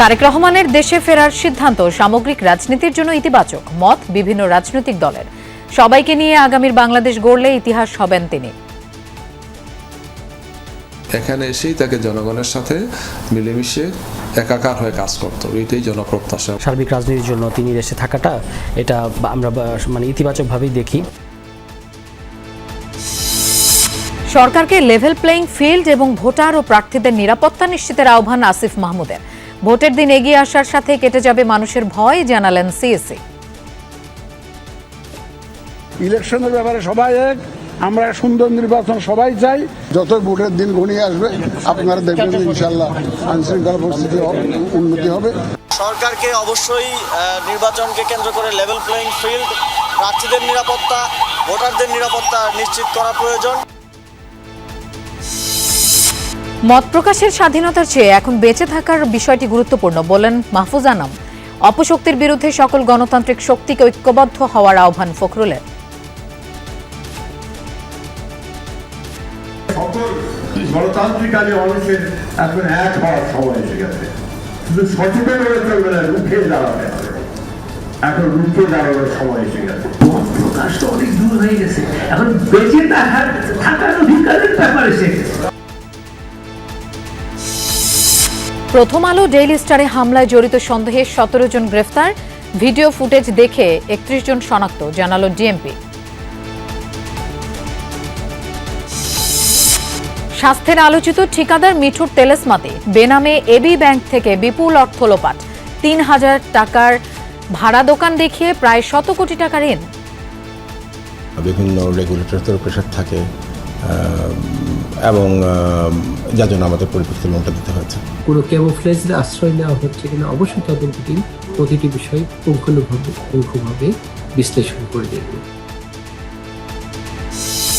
তারেক রহমানের দেশে ফেরার সিদ্ধান্ত সামগ্রিক রাজনীতির জন্য ইতিবাচক মত বিভিন্ন রাজনৈতিক দলের। সবাইকে নিয়ে আগামীর বাংলাদেশ গড়লে ইতিহাস হবেন তিনি। এখানে এসেই তাকে জনগণের সাথে মিলেমিশে একাকার হয়ে কাজ করতে। এটাই জনপ্রত্যাশা। সার্বিক রাজনীতির জন্য তিনি দেশে থাকাটা এটা আমরা মানে ইতিবাচকভাবেই দেখি। সরকারকে লেভেল প্লেইং ফিল্ড এবং ভোটার ও প্রার্থীদের নিরাপত্তা নিশ্চিতের আহ্বান আসিফ মাহমুদের। ভোটের দিন এগিয়ে আসার সাথে কেটে যাবে মানুষের ভয় জানালেন সিএসি। ইলেকশনের ব্যাপারে সবাই এক আমরা সুন্দর নির্বাচন সবাই চাই। যত ভোটের দিন ঘনিয়ে আসবে আপনারা দেখবেন ইনশাল্লাহ আইন শৃঙ্খলা পরিস্থিতি উন্নতি হবে। সরকারকে অবশ্যই আহ, নির্বাচনকে কেন্দ্র করে লেভেল প্লেইং ফিল্ড প্রার্থীদের নিরাপত্তা ভোটারদের নিরাপত্তা নিশ্চিত করা প্রয়োজন। মত প্রকাশের স্বাধীনতার চেয়ে এখন বেঁচে থাকার বিষয়টি গুরুত্বপূর্ণ বলেন মাহফুজ আনাম। অপশক্তির বিরুদ্ধে সকল গণতান্ত্রিক শক্তিকে ঐক্যবদ্ধ হওয়ার আহ্বান ফখরুলের। গণতান্ত্রিক আলী মানুষের এখন এক হওয়ার সময় এসে গেছে। শুধু সচেতন হয়ে চলবে না রুখে দাঁড়াবে। এখন রুখে দাঁড়ানোর সময় এসে গেছে। প্রকাশ তো অনেক দূর হয়ে গেছে। এখন বেঁচে থাকার প্রথম আলো ডেইলি স্টারে হামলায় জড়িত সন্দেহে সতেরো জন গ্রেফতার। ভিডিও ফুটেজ দেখে একত্রিশ জন শনাক্ত, জানালো ডিএমপি স্বাস্থ্যের আলোচিত ঠিকাদার মিঠুর তেলেসমাতে, বেনামে এবি ব্যাংক থেকে বিপুল অর্থ লোপাট। তিন হাজার টাকার ভাড়া দোকান দেখিয়ে প্রায় শত কোটি টাকা ঋণ। বিভিন্ন রেগুলেটরদের প্রেশার থাকে। এবং যার জন্য আমাদের পরিপ্রেক্ষিতে লোনটা দিতে হয়েছে। কোনো ক্যামোফ্লেজের আশ্রয় নেওয়া হচ্ছে কিনা অবশ্যই তদন্ত টিম প্রতিটি বিষয় পুঙ্খানুভাবে পুঙ্খভাবে বিশ্লেষণ করে দেখবে